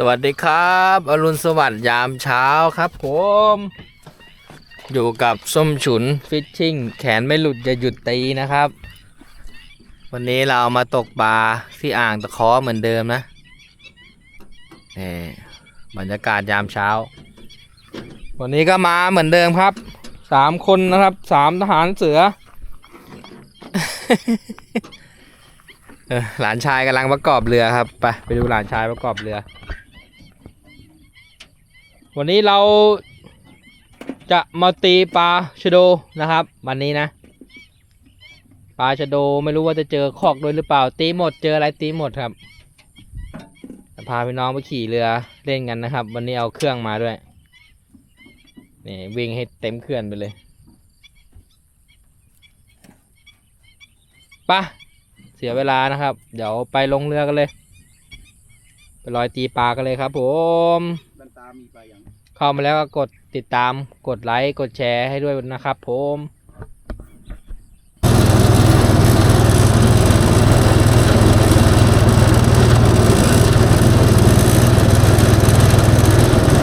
สวัสดีครับอรุณสวัสดิ์ยามเช้าครับผม อยู่กับส้มฉุนฟิชชิ่งแขนไม่หลุดจะหยุดตีนะครับ วันนี้เรามาตกปลาที่อ่างตะเคอเหมือนเดิมนะนี่บรรยากาศยามเช้า วันนี้ก็มาเหมือนเดิมครับสามคนนะครับสามทหารเสือ เออหลานชายกำลังประกอบเรือครับไปไปดูหลานชายประกอบเรือ วันนี้เราจะมาตีปลาชะโดนะครับ วันนี้นะปลาชะโดไม่รู้ว่าจะเจอคอกด้วยหรือเปล่า ตีหมดเจออะไรตีหมดครับจะพาพี่น้องไปขี่เรือเล่นกันนะครับ วันนี้เอาเครื่องมาด้วยนี่วิ่งให้เต็มเครื่องไปเลยปะเสียเวลานะครับ เดี๋ยวไปลงเรือกันเลย ไปลอยตีปลากันเลยครับผม ตามีไปยังเข้ามาแล้วก็กดติดตามกดไลค์กดแชร์ให้ด้วยนะครับผม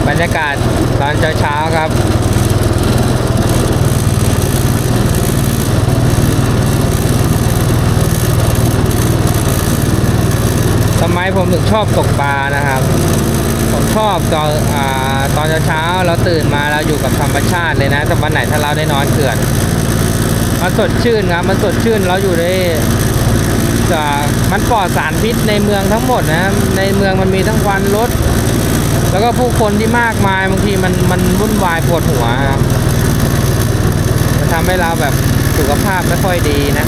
บรรยากาศตอนเช้าๆครับ ทำไมผมถึงชอบตกปลานะครับ ชอบตอนอตอนเช้าเราตื่นมาเราอยู่กับธรรมชาติเลยนะแต่วันไหนถ้าเราได้นอนเขื่อนมันสดชื่นครับมันสดชื่นเราอยู่ในจะมันปลอดสารพิษในเมืองทั้งหมดนะ ในเมืองมันมีทั้งควันรถ แล้วก็ผู้คนที่มากมายบางทีมันมันวุ่นวายปวดหัวครับมันทำให้เราแบบสุขภาพไม่ค่อยดีนะ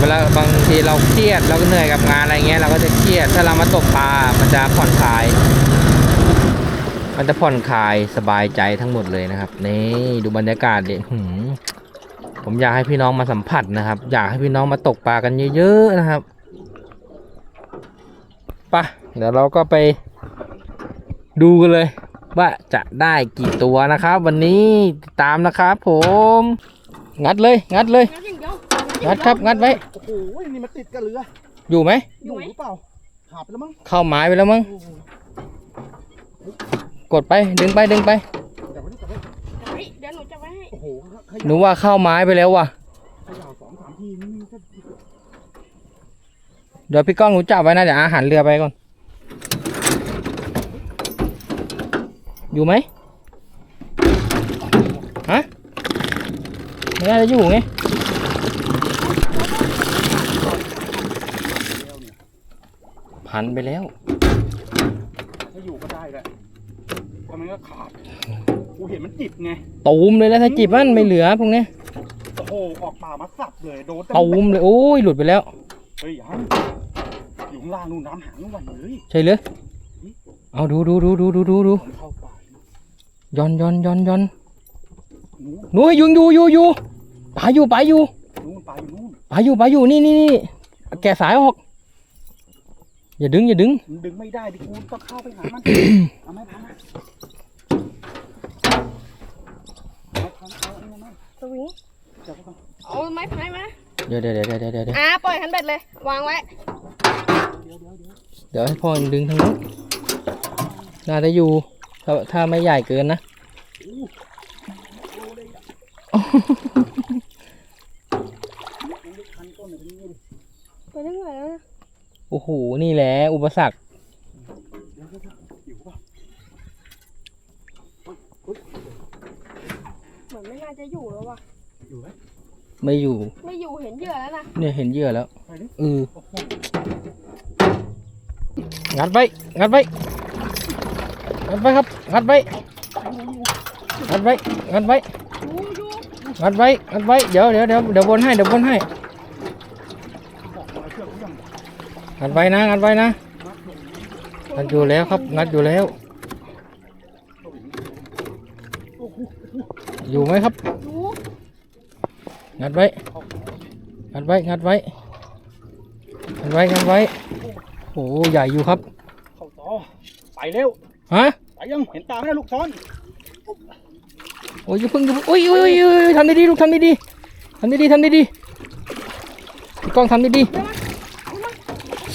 เวลาบางทีเราเครียดเราก็เหนื่อยกับงานอะไรเงี้ยเราก็จะเครียดถ้าเรามาตกปลามันจะผ่อนคลาย มันจะผ่อนคลายสบายใจทั้งหมดเลยนะครับนี่ดูบรรยากาศดิผมอยากให้พี่น้องมาสัมผัสนะครับ อยากให้พี่น้องมาตกปลากันเยอะๆนะครับปะเดี๋ยวเราก็ไปดูกันเลย ว่าจะได้กี่ตัวนะครับ วันนี้ตามนะครับ ผม งัดเลย งัดเลย งั้นอย่างเดียวงัดครับงัดไว้ โอ้โหนี่มันติดกับเรืออยู่ไหม อยู่หรือเปล่าหาบไปแล้วมั้งเข้าไม้ไปแล้วมั้ง โอ้โหกดไปดึงไปดึงไปจับไว้ดิจับไว้เฮ้ยเดี๋ยวหนูจะไว้ให้โอ้โหขหนูว่าเข้าไม้ไปแล้วว่ะ ขย่าสองสามทีนี่มันก็เดี๋ยวพี่ก้องหนูจับไว้นะเดี๋ยวอาหารเรือไปก่อน อยู่ไหมฮะไม่น่าจะอยู่ไง แล้วเนี่ย พันไปแล้ว ถ้าอยู่ก็ได้แหละเพราะมันก็ขาด กูเห็นมันจิบไง ตูมเลยแล้วถ้าจีบมันไม่เหลือพวกเนี้ยโอ้โห ออกป่ามาสับเลย โดนเต็ตูมเลยโอ้ยหลุดไปแล้ว เฮ้ยยังอยู่ข้างล่างนู่นน้ำหางนู่นวันเลยใช่เลยเอาดูดูดูดูดูดูดูผมเข้าป่าย้อนย้อนย้อนย้อนหนูหนูยุงอยู่อยู่อยู่ปลาอยู่ปลาอยู่นู่นป่าอยู่นู่นปลาอยู่ปลาอยู่นี่นี่นี่แกะสายออก อย่าดึง อย่าดึง มันดึงไม่ได้ดิกูต้องเข้าไปหามัน เอาไม้พันนะเอาพันเอาอันนี้มาสวิงจับไว้ก่อนเอาไม้พายมาเดี๋ยวเดี๋ยวเดี๋ยวเดี๋ยวเดี๋ยวเดี๋ยวอ่าปล่อยคันเบ็ดเลย วางไว้ เดี๋ยวเดี๋ยวเดี๋ยวเดี๋ยวให้พ่อดึงทางนู้นน่าจะอยู่ ถ้าถ้าไม่ใหญ่เกินนะอู้โอ้ได้อะยังได้คันต้นเลยนี่ดิไปได้ไงแล้วนะ โอ้โห นี่แหละ อุปสรรคเดี๋ยวเดี๋ยวเดี๋ยวอยู่ป่ะเหมือนไม่น่าจะอยู่แล้วว่ะ อยู่ไหมไม่อยู่ ไม่อยู่เห็นเหยื่อแล้วนะ เนี่ยเห็นเหยื่อแล้วไปดิเออโอ้โหงัดไว้ งัดไว้ งัดไว้ครับ งัดไว้ งัดไว้ งัดไว้ อยู่อยู่งัดไว้ งัดไว้ เดี๋ยวเดี๋ยวเดี๋ยวเดี๋ยวบนให้ เดี๋ยวบนให้ บอกมาเชือกกูยัง งัดไว้นะงัดไว้นะงัดอยู่แล้วครับงัดอยู่แล้ว อยู่ไหมครับอยู่งัดไว้งัดไว้งัดไว้งัดไว้งัดไว้โอ้โหใหญ่อยู่ครับเข้าต่อไปเร็วฮะไปยังเห็นตาไหมนะลูกช้อนโอ้ยอย่าเพิ่งอย่าเพิ่งโอ้ยโอ้ยโอ้ยโอ้ยทำดีๆลูกทำดีๆทำดีๆทำดีๆพี่ก้องทำดีๆส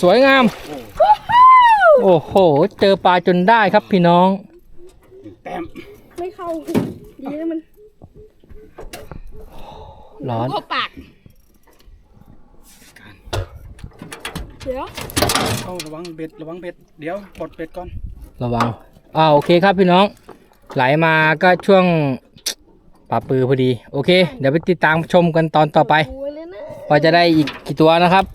วยงามโอ้โอ้โห เจอปลาจนได้ครับพี่น้อง แต้มไม่เข้าดีนะมันร้อนเข้าปากเดี๋ยวเข้าระวังเบ็ดระวังเบ็ดเดี๋ยวปลดเบ็ดก่อน ระวังอ่าโอเคครับพี่น้อง ไหลมาก็ช่วงปลาปือพอดี โอเค เดี๋ยวไปติดตามชมกันตอนต่อไปโอ้ยเลยนะว่าจะได้อีกกี่ตัวนะครับ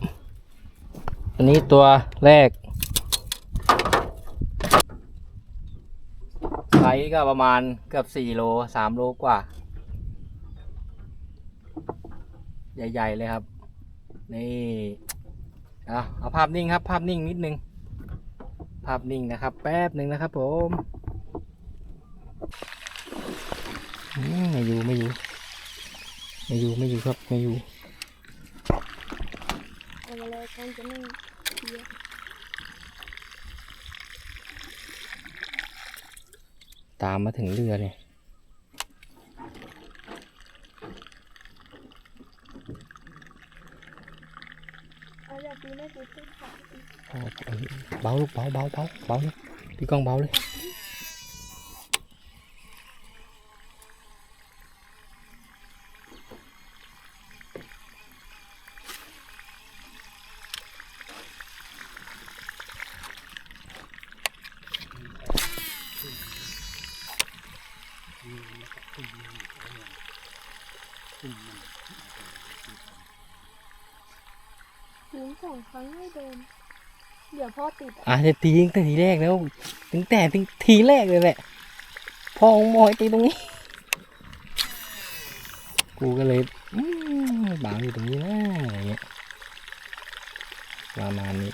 อันนี้ตัวแรกไซส์ก็ประมาณเกือบ4โล3โลกว่า ใหญ่ ๆ เลยครับ นี่เอาเอาภาพนิ่งครับ ภาพนิ่งนิดนึง ภาพนิ่งนะครับ แป๊บหนึ่งนะครับผมไม่อยู่ไม่อยู่ ไม่อยู่ไม่อยู่ครับไม่อยู่เอามาเลยกันจะไม่เยอะตามมาถึงเรือเนี่ยเอาอย่าปีนไม่ปีนขึ้นขาเอาเอาเบาลูกเบาเบาเบาเบาเลยพี่กล้องเบาเลย ยิงสองครั้งไม่โดน เดี๋ยวพ่อติดอะจะตีตั้งแต่ทีแรกแล้วตั้งแต่ทีแรกเลยแหละพ่อของมอยตีตรงนี้ กูก็เลยอืมบางอยู่ตรงนี้นะอะไรเงี้ยประมาณนี้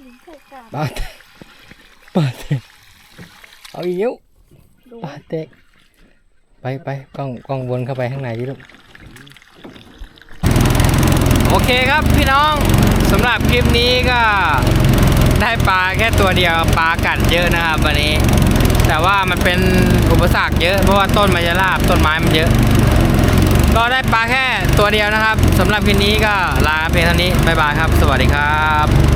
ยิงใส่กาบปลาเตะปลาเตะ เอาอีกแล้วโดนปลาเตะไปไปกล้องกล้องวนเข้าไปข้างในดิลูก โอเคครับพี่น้องสำหรับคลิปนี้ก็ได้ปลาแค่ตัวเดียวปลากัดเยอะนะครับวันนี้ แต่ว่ามันเป็นอุปสรรคเยอะเพราะว่าต้นมันจะราบต้นไม้มันเยอะ ก็ได้ปลาแค่ตัวเดียวนะครับสำหรับคลิปนี้ก็ลาเพียงเท่านี้บ๊ายบายครับ สวัสดีครับ